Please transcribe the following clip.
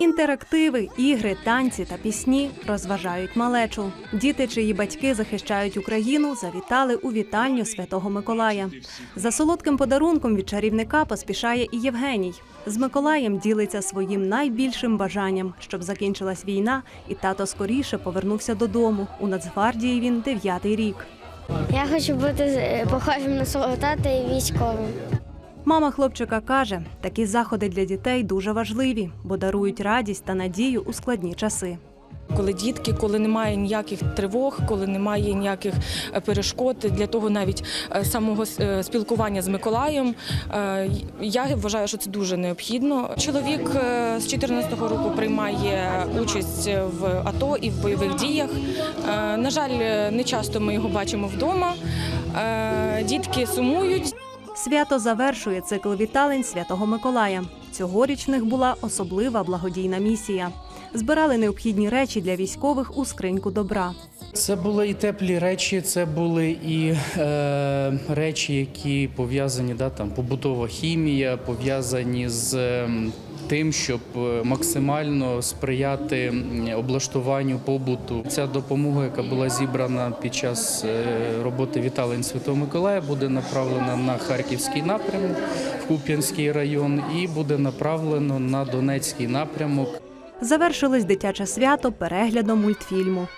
Інтерактиви, ігри, танці та пісні розважають малечу. Діти, чиї батьки захищають Україну, завітали у вітальню Святого Миколая. За солодким подарунком від чарівника поспішає і Євгеній. З Миколаєм ділиться своїм найбільшим бажанням, щоб закінчилась війна, і тато скоріше повернувся додому. У Нацгвардії він дев'ятий рік. Я хочу бути е, похожим на свого тата і військовим. Мама хлопчика каже, такі заходи для дітей дуже важливі, бо дарують радість та надію у складні часи. Коли дітки, коли немає ніяких тривог, коли немає ніяких е, перешкод для того, навіть е, самого е, спілкування з Миколаєм, я вважаю, що це дуже необхідно. Чоловік з 14-го року приймає участь в АТО і в бойових діях. На жаль, не часто ми його бачимо вдома. Дітки сумують. Свято завершує цикл віталень Святого Миколая. Цьогоріч в них була особлива благодійна місія. Збирали необхідні речі для військових у скриньку добра. Це були і теплі речі, це були і е, речі, які пов'язані, да, там побутова хімія, пов'язані з ем, тим, щоб е, максимально сприяти облаштуванню побуту. Ця допомога, яка була зібрана під час е, роботи віталень Святого Миколая, буде направлена на Харківський напрямок, в Куп'янський район, і буде направлено на Донецький напрямок. Завершилось дитяче свято переглядом мультфільму.